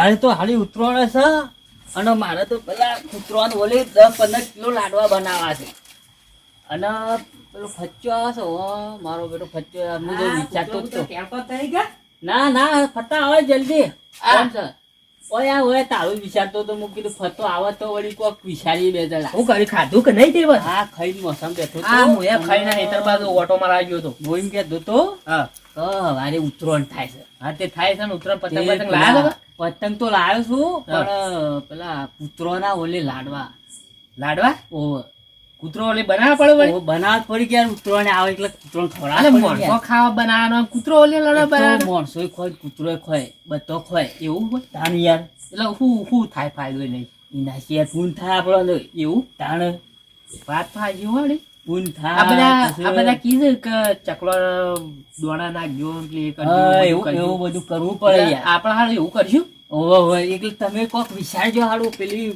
હવારે તો હાલી ઉતરવાનો છે અને મારે તો પેલા ઉતરવાનું ઓલી દસ પંદર કિલો લાડવા બનાવવા છે. અને પેલો ફચ્ચો આવે છે ઓ મારો બેટો ફચ્ચો હું જો વિચારતો જ તો ના ના ફટા આવે જલ્દી. કોણ છે? ઓય આ ઓય તારું વિચારતો તો હું કીધું ફતો આવે તો વળી કોક વિચારી બે જણા. હું કરી ખાધું કે નહીં તે બસ હા ખાઈ મોસમ બેઠો ખાઈને હેતર બાજુ ઓટો મારવા ગયો તો હું એમ કહેતો તો હા. તો હવારે ઉતરણ થાય છે. હા તે થાય છે ને ઉત્તરાયણ પતંગ પતંગ લાયા પેલા છો? પતંગ તો લાવ્યો છું. પણ પેલા કૂતરોના ઓલે લાડવા. લાડવા? ઓ કૂતરો ઓલે બનાવવા પડે વળી? ઓ બનાવટ પડી ગયા કૂતરો ને આવે એટલે કૂતરો અલે મોણસો ખાવા બનાવવાનો કૂતરો ઓલે લાડવા બનાવવાનો? મોણસો ખોય કૂતરો ખોય બધો ખોય. એવું હોય? તાણ યાર. એટલે હું હું થાય ફાયદો નહીં. એના શેર પૂન થાય આપણો એવું? તાણ. વાત ફાયદો હોય પૂન આ બધા આ બધા કીધું કે ચકલો દોણા નાખજો કે એ કરજો, એવું એવું બધું કરવું પડે યાર. આપણે હાલ એવું કરશું? ઓહો હોય એટલે તમે કોક વિચારજો હારું પેલી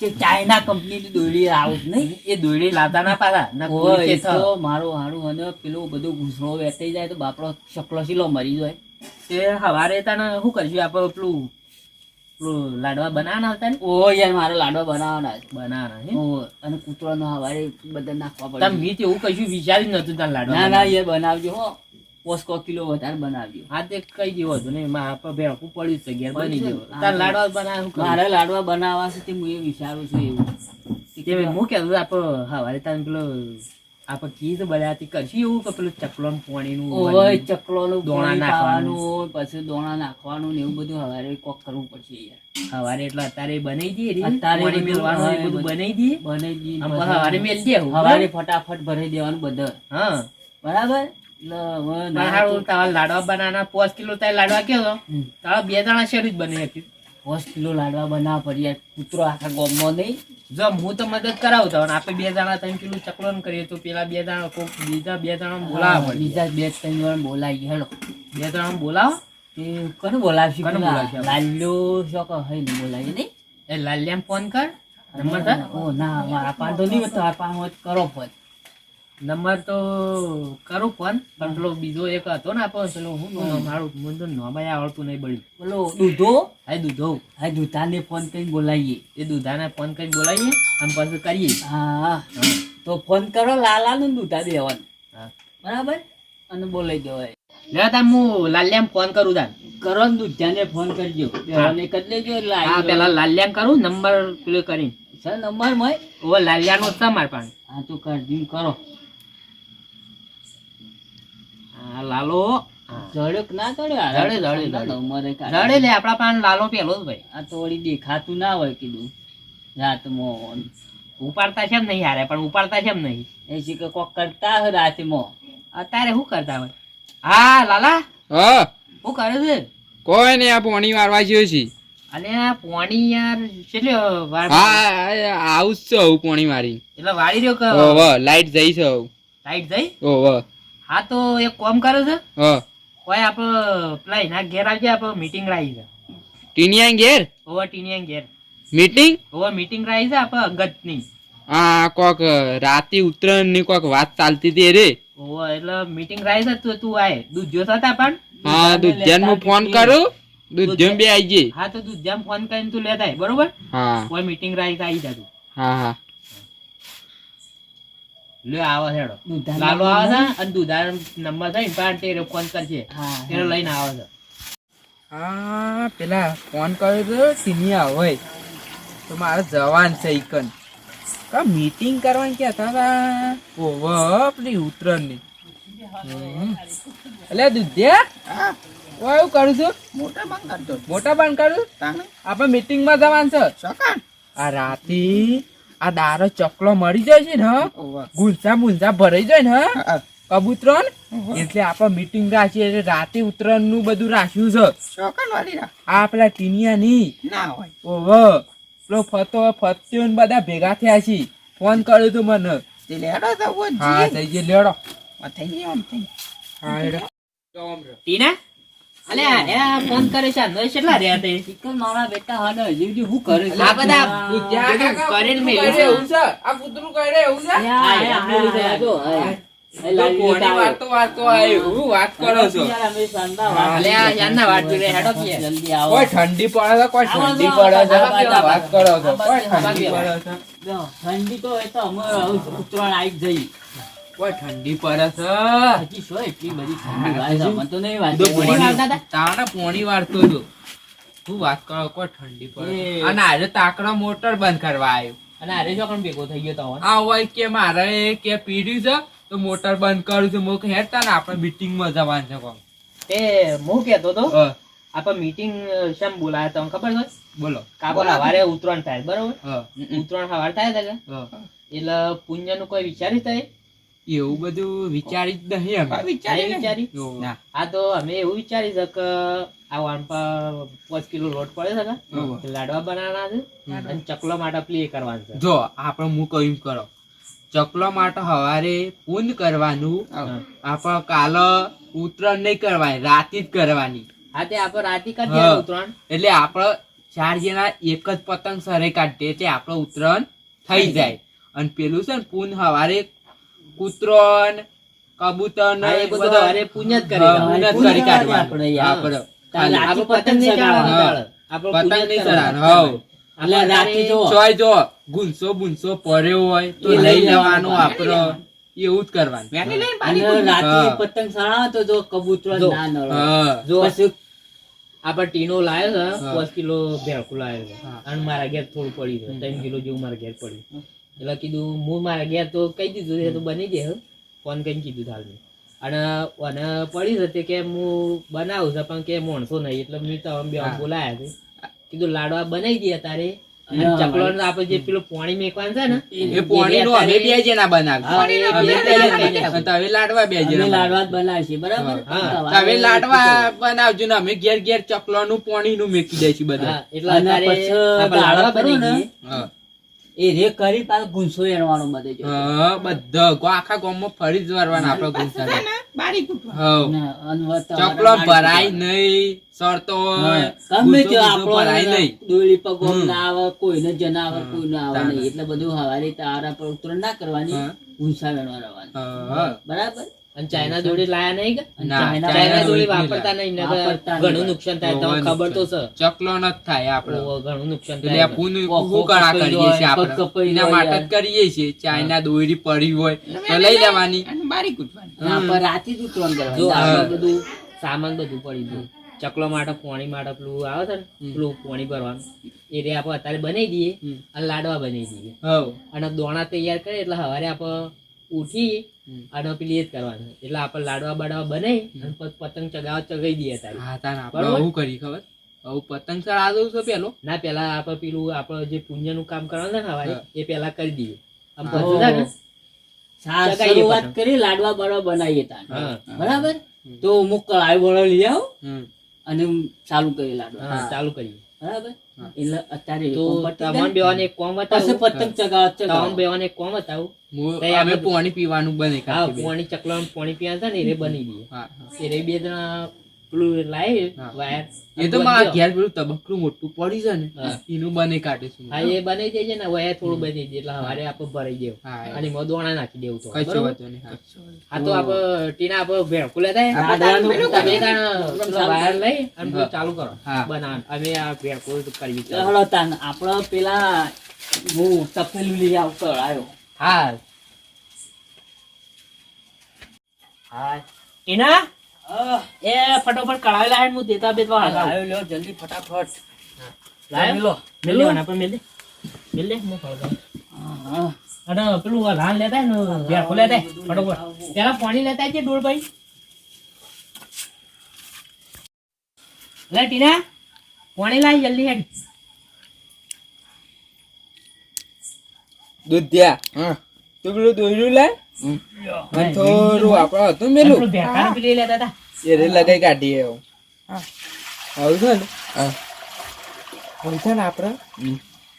કે ચાઇના કંપનીની દોરડી આવું નહીં? એ દોરડી લાતા ના પાડા મારું હારું અને પેલું બધું ઘૂસરો વેચાઈ જાય તો બાપડો ચકલો શીલો મરી જાય. એ હવારે તને શું કરશું? આપણે પેલું લાડવા બનાવવાના હતા ને? ઓ યાર મારે લાડવા બનાવવાના. બનાવવાના હે? ઓ અને કૂતરાનો હવારે બધા નાખવા તમે પડે મીત એવું કશું વિચાર્યું નતું તાર લાડવા ના ના યાર બનાવજો હો. પોસ્કો કિલો વધારે બનાવજો. હા તે કઈ જેવો હતું ને એમાં આપણે ભેળકું પડ્યું છે ઘેર બની ગયો. તાર લાડવા બનાવ મારે લાડવા બનાવવા છે તે હું એ વિચારું છું એવું. તે હું કહેતું આપણે હવારે તને પેલો આપણે કીધું બધા તે કરશું. એવું કે પેલું ચકલો પાણીનું ઓય ચકલોનું દોણા નાખવાનું. પછી દોણા નાખવાનું ને એવું બધું હવારે કોક કરવું પડશે યાર. હવારે એટલે અત્યારે બનાવી દઈએ અત્યારે મેલવાનું બધું. બનાવી દઈએ. બનાવી દઈએ હવારે મેલ દે હવારે ફટાફટ ભરી દેવાનું બધા. હા. બરાબર? લાડવા બનાના પાંચ કિલો તારે લાડવા કેવો. તારા બે દાણા શેરી જ બની હતી પાંચ કિલો લાડવા બનાવવા પડે કૂતરો આખા ગોમમાં નહીં. જો હું તો મદદ કરાવતો અને આપણે બે જણા ત્રણ કિલો ચકલો કરીએ તો પેલા બે જણા કોક બીજા બે જણા બોલાવો બીજા બે ત્રણ જણા બોલાવી હેડો બે જણા બોલાવો એ કોને બોલાવશે કોને બોલાવશે? લાલ્યો શું કહે હે ને બોલાવી નહીં એ લાલ્યામ ફોન કર નંબર ઓ ના મારા પાન તો નહીં તમારા પાન હોય કરો ફોન નંબર તો કરું ફોન પણ પેલો બીજો એક હતો ને આપો પેલો હું મારું તો નામાય આવડતું નહીં બળ્યું પેલો દૂધો? હા દૂધો. હા દૂધાને ફોન કરીને બોલાવીએ એ દૂધાને ફોન કરી બોલાવીએ આમ પાછું કરીએ. હા. તો ફોન કરો લાલા ને દૂધા દેવાનું. બરાબર? અને બોલાવી દેવાય લે હું લાલ્યામ ફોન કરું તાન. કરો ને દૂધાને ફોન કરજો. અને કરી દેજો એટલે હા પેલા લાલ્યામ કરું નંબર પેલો કરીને. સર નંબર મય? ઓ લાલ્યાનો જ છે મારા પાસે. હા તો કરજો કરો. હા લાલો. હા. ના ચડ્યો જડે, જડે, જડે. જડે લે આપણા પાસે લાલો પેલો જ ભાઈ. આ તો દેખાતું ના હોય કીધું. રાતમાં. ઉપાડતા છે નહીં હારે પણ ઉપાડતા છે નહીં. એ છે કે કોક કરતા હોય રાતમાં. અત્યારે શું કરતા હોય? હા લાલા? હા. શું કરે છે? કોઈ નહીં આ પોણી મારવા જ્યો છે. અને આ પોણી યાર કેટલી વાર હા આવું જ છે પોણી મારી. એટલે વાળી રહ્યો કે લાઈટ જઈ છે લાઈટ જઈ? ઓવ હા તો એક કોમ કરો છે? હા. કોઈ આપ પેલા એના ઘેર આવજે આપ મીટિંગ રાખી છે. ટીનિયા ઘેર? ઓવર ટીનિયા ઘેર. મીટિંગ ઓવર મીટિંગ રાખી છે આપણે અંગતની. હા કોક રાતે ઉત્તરાયણની કોક વાત ચાલતી હતી રે. ઓવર એટલે મીટિંગ રાખી છે તું તું આય. દૂધ જોતા હતા પણ? હા દુધ્યાન હું ફોન કરું. જેમ બે જઈ હા તો દૂધ જેમ ફોન કરીને તું લેતા બરોબર? હા. કોઈ મીટિંગ રાખી આવી જા તું. હા હા. લે આવે છે લાલો આવે છે અને દુધાર નંબર થઈ ને પણ તે ફોન કરશે એને લઈને આવે છે. હા પેલા ફોન કર્યો તો સિનિયા હોય. તો મારે જવાન છે ઇકન કા મીટિંગ કરવાની કહેતા હતા ઓવ પેલી ઉત્તરાયણની. એટલે દુધ્યા? હું એવું કરું છું? મોટા બંધ કરતો મોટા બંધ કરું? આપણે મીટિંગમાં જવાનું છે? આ રાતે આ દારો ચકલો મરી જાય છે ને ગુલસા મુલસા ભરાઈ જાય ને કબૂતરો ને એટલે આપણે મીટિંગ રાખીએ એટલે રાતે ઉત્તરાયણનું બધું રાખ્યું છે. આ પેલા ટીનિયા ની ઓહો પેલો ફતો ફત્યો ને બધા ભેગા થયા છે. ફોન કર્યો તું મને. હા થઈ ગયો લેડો. હા લેડો. ટીના? અલે આ ફોન કરે છે અંદર કેટલા રહ્યા તે? ચિકન મારા બેટા હા કરે આ બધા એવું છે? આ કૂતરું એવું છે? જો, વાતો વાતો હું વાત કરો છો? યાર, અમે શાનદાર વાત અલે આ યારના વાત જોઈ હેડો કે. જલ્દી આવો. કોઈ ઠંડી પડે છે કોઈ ઠંડી પડે છે વાત કરો છો. કોઈ ઠંડી પડે છે? ઠંડી તો એ તો અમે ઉત્તરાયણ આવી જઈ કોઈ ઠંડી પડે છે? હજી શું એટલી બધી ઠંડી મને તો નહીં વાંચે. પોણી પોણી વાળતા હતા? તાવને પોણી વાળતો હતો. શું વાત કરો કોઈ ઠંડી પડે અને આજે તાકડો મોટર બંધ કરવા આવ્યો. અને આજે જો પણ ભેગો થઈ ગયો તો આ હોય કે મારે કે પીડ્યું છે તો મોટર બંધ કરું છું. મુક હેરતા ને આપણે મીટિંગમાં જવાનું છે કોણ તે હું કહેતો તો આપણે મીટિંગ શેમ બોલાયા તમને ખબર છે? બોલો. કાપડ સવારે ઉત્તરાયણ થાય બરોબર? ઉત્તરાયણ સવારે થાય. એટલે પુણ્યનું કોઈ વિચારી થાય એવું બધું વિચારી જ નહીં અમે. વિચારી વિચારી? એવું. આ તો અમે એવું વિચારી છે કે આ વાન પર પાંચ કિલો લોટ પડે છે લાડવા બનાવવાના છે અને ચકલો માટે પ્લે કરવાનું છે. જો આપણે હું કહ્યું કરો. ચકલો માટે હવારે પૂન કરવાનું. આપણે કાલે ઉત્તરાયણ નહીં કરવાની રાતે જ કરવાની. હા તે આપણે રાતે કરી હા. ઉત્તરાયણ એટલે આપણે ચાર જણા એક જ પતંગ સરે કાઢીએ એટલે આપણે ઉત્તરાયણ થઈ જાય. અને પેલું છે ને પૂન હવારે કૂતરો કબૂતર ને હા, એ બધું હવારે પુણ્ય જ કરી હા, જ કરી આપણે આપણે આપણે રાતે પતંગ નહીં ચગાવવાનો. ચગાવવાનો દાડે. આપણે પુણ્ય પતંગ નહીં કરવાનું. ચડાવવાનું, એટલે રાતે જો. ચોય જો ગુંસો ગુંસો પડ્યો હોય તો લઈ લેવાનો. લેવાનું. એવું જ કરવાનું. રાતે પતંગ તો જો કબૂતર. ના. જો આપડે ટીનો લાવ્યો છે. પાંચ કિલો ભેળકું લાવ્યો છે. અને મારા ઘેર થોડું પડ્યું છે ત્રણ કિલો જેવું મારા ઘેર પડ્યું. એટલે કીધું હું મારા ઘેર તો કહી દીધું છે તો બની જાય ફોન કરીને કીધું થાલ અને અને પડી છે કે હું બનાવું છે પણ કે માણસો નહીં એટલે મેં તો બે. બોલાયા છે. કીધું લાડવા બનાવી દે તારે. ચકલો આપણે જે પેલું પોણી મેકવાનું છે ને એ પોણી નું અમે બે જણા તમે લાડવા બે જણા લાડવા જ બનાવીએ. બરાબર. સવારે લાડવા બનાવજો ને અમે ઘેર ઘેર ચકલો નું પોણી નું મેકી દઈશું બધા. એટલે લાડવા બની. એ રે કરી પાછો ગુંસો એણવાનો બધે જો. હા બધા. ગો- આખા ગામમાં ફરી જ વારવાના આપણો ગુંસા અનવર તમારે ચકલો ભરાય. નહીં સરતો. ગમે તે ગુંસો ભરાય નહીં. દોળી પર ગોમ ના આવે કોઈને જનાવર કોઈ ના આવે નહીં. એટલે બધું હવારી તારા પર ઉતરણ ના કરવાની. ગુંસા વેણવા રહેવાની. બરાબર? અને ચાઇના દોરી લાયા નહીં કે? ચાઇના ચાઇના દોરી દોરી નહીં વાપરતા નહીં. ઘણું નુકસાન થાય તમને ખબર તો છે. ચકલો ન થાય આપણે. ઘણું નુકસાન થાય ફૂન કપાઈ કરીએ છીએ આપણે. એના માટે જ કરીએ છીએ ચાઇના દોરી પડી હોય તો લઈ લેવાની ના, કૂટવાની રાતે જ ઉતરવાનું જો આ બધું સામાન બધું પડી ગયું. ચકલો માટે પોણી માટે પેલું આવે છે ને. પેલું પોણી ભરવાનું. એ રે આપણે અત્યારે બનાવી દઈએ અને લાડવા બનાવી દઈએ. અને દોણા તૈયાર કરીએ એટલે સવારે આપણે ઉઠી. અને પેલી એ જ કરવાનું. એટલે આપણે લાડવા બાડવા બનાવી અને પછી પતંગ ચગાવવા ચગાવી દઈએ તારી. હા તાન આપણે બરોબર? કરી ખબર? હવે પતંગ ચડાવવું છે પેલો. ના પેલા આપણે પેલું આપણે જે પુણ્યનું કામ કરવાનું ને સવારે એ પેલા કરી દઈએ. આમ પતંગ પછી ચગાઈએ કરી લાડવા બાડવા બનાવીએ તાન હા. બરાબર? તો હું કળાઈ વળો લઈ આવું હમ. અને ચાલુ કરી લાડવા. હા, ચાલુ કરીએ. બરાબર? એટલે અત્યારે તમામ બેવાને એક કોમ પછી બતાવું પતંગ ચગાવ તમામ બેવાને એક કોમ બતાવું? અમે પાણી પીવાનું બને હા. પોણી ચકલો પોણી પીવા છે ને એ બની ગયું. એ બે જણા પેલું લાવી વાયર એ તો મારા ઘેર પેલું તબકડું મોટું પડી છે ને એનું બને કાઢીશું હા. એ બનાવી દેજે ને વાયર થોડું બની દે એટલે હવારે આપણે ભરાઈ દેવું. અને એમાં દોણા નાખી દેવું તો. કશો વાંધો નહીં હા. તો આપણે ટીના આપણે ભેળકું લેતા તમે વાયર લઈ અને ચાલુ કરો. અમે આ ભેળકું કરવી છે. હળો તાન આપણો પેલા હું તપેલું લઈ આવતો આવ્યો હા. હા. ટીના? એ ફટોફટ કળાવી લાવે હું દેતા બેતવા. આવ્યો લ્યો જલ્દી ફટાફટ. લાવ્યો? મિલો મિલો? લેવાના પણ મેલ. દે મેલ? દે હું ખવડાવું. હા અને પેલું લાલ લેતા ને ભેળકું લેતા ફટોફટ. પેલા પાણી લેતા છે ડોળ ભાઈ? લે ટીના પાણી લાય જલ્દી હેડ. દૂધિયા તું પેલું દોર્યું લાય થોડું આપડે હતું પેલું પેલું પીલી લેતા હતા. એ લગાઈ કાઢીએ એવું આવું છે ને? આવું છે ને આપડે?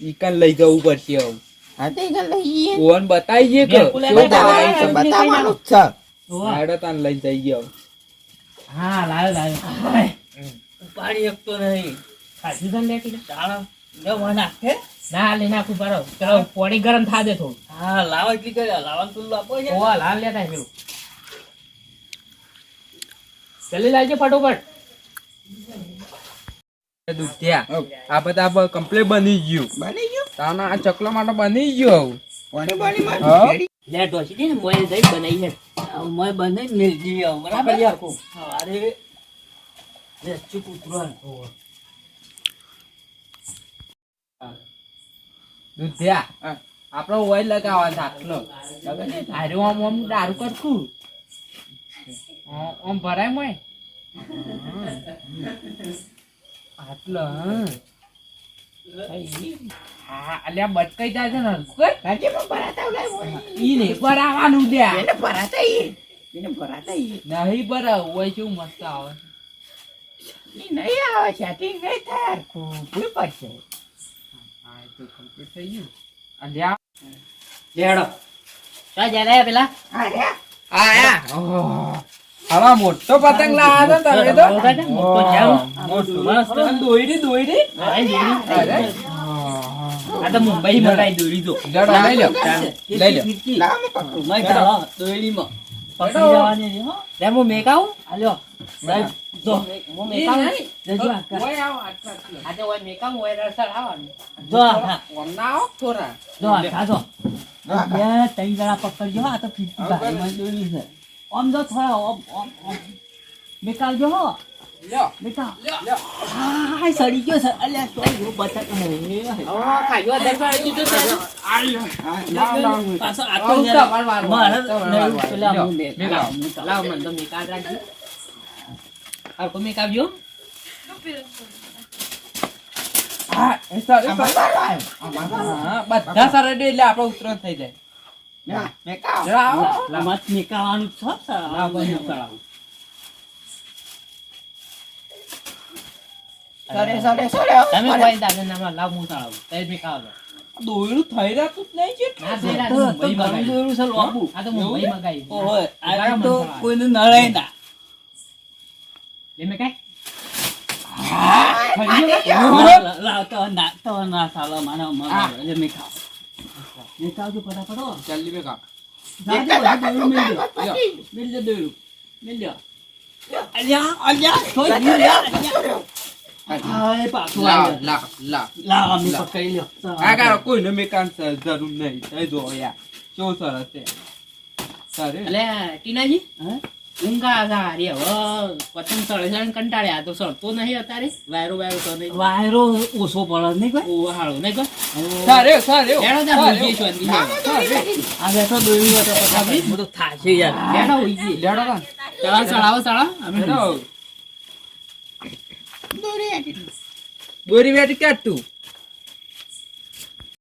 ઈકન લઈ જવું પડશે આવું. લેતા બતાવવાનું જ છે. હાડો તાન લઈ હા લાવ્યો ઉપાડી શકતો નહીં. ખાધું તને લે. નાખે ના. લઈ નાખું પારો ચલો ગરમ થા દે થોડું. હા લાવો એટલી કરે આપો છે. ઓવા લાલ લેતા પેલું. જલ્દી આપડો ફટોફટ. દૂધિયા આ બધા કમ્પ્લીટ બની ગયું. બની ગયું? તાના આ ચકલા માટે બની ગયું હા? લે ડોસી દે ને મોબાઈલ જઈ બનાવી છે. મેં બંને મિલજી આવું. બરાબર? યાર અરે લે ચૂપ ઉતરો દૂધિયા આપણો ઓઇલ લગાવવાનો આટલો. લગે ને ધાર્યું આમ આમ દારૂ કરતું આમ ભરાય મોય આટલો હા. હા અલ્યા બટકાઈ જાય છે ને કોઈ ઈ નહીં ભરાવાનું લ્યા. નહીં ભરાવું હોય મસ્ત આવે હા એ તો complete થઈ ગયું. અલ્યા લેડો ચા જયારે પેલા? આવા મોટો પતંગ લાવ્યા તો તમે તો? મોટો મસ્ત. દોયડી અરે. આ તો મુંબઈ મકાઈ દોરી દો લઈ લો લઈ લો મેં ચાલો દોયડીમાં. પકડી જવાની છે હો. લે હું મેકાવું? આલ્યો સાહેબ જો. હું એ મેકાવું? નહીં. જજો. આ કર. ઓય આવો આટલા આટલા. આજે ઓય મેકાવું ઓય રસળ આવવાનું. જો આ ઓમના આવો થોડા. જો આ ખાજો બે ત્રણ જણા પકડજો આ તો ફીરકી ભાઈમાં દોરી છે om om om. લ્યો નિકાલ લ્યો હાય સડી ગયો છે અલ્યા સોરી હું બચત હે ખાજો દરબાર કીધું છે લાવ, લાવ. પાછો આ આવું તો તો તમારે વારવાનું, મારે તમારે નહીં, વારવાનું. પેલા લ્યો, હું લે. મેં લાવ. લાવ મને તો મેકા રાખજો આ કો મેકાવજો હા, એ સર, એ સર. હા, બધા સારા એટલે આપણો ઉતરણ થઈ જાય મત છે સાલા. લાવ તે ના થઈ તો- ના એ મેકાય લા- લા, તો ના- તો મારા મારા એટલે મેં ખાવ. મેં ખાવજો ફટાફટ દો. અલ્યા, અલ્યા, કોઈ નહીં, અલ્યા, અલ્યા. હાય, પાછું લાવ આવ્યું. લાવ લાવ લાવ, અમે પકડી લ્યો. આ કારો કોઈને મેં કામ જરૂર નહીં જો યાર કેવું સરસ છે સર એટલે ટીનાજી હે? ઊંઘ હતા અરે હવે પતંગ ચડે છે ને કંટાળ્યા. તો સડતો નહીં અત્યારે. વાયરો વાયરો તો નહીં. વાયરો ઓછો પડે નહીં કોઈ? ઓ હાળો નહીં કોઈ. સારે સારે. એનો ત્યાં હોઈ છો શાંતિ આ બેઠો દોર્યું હોય તો પછી બધું થાશે યાર લેડો હોઈ ગઈ લેડો ચડાવો ચડાવો ચડાવો. અમે દોરી બેટી કાટ તું?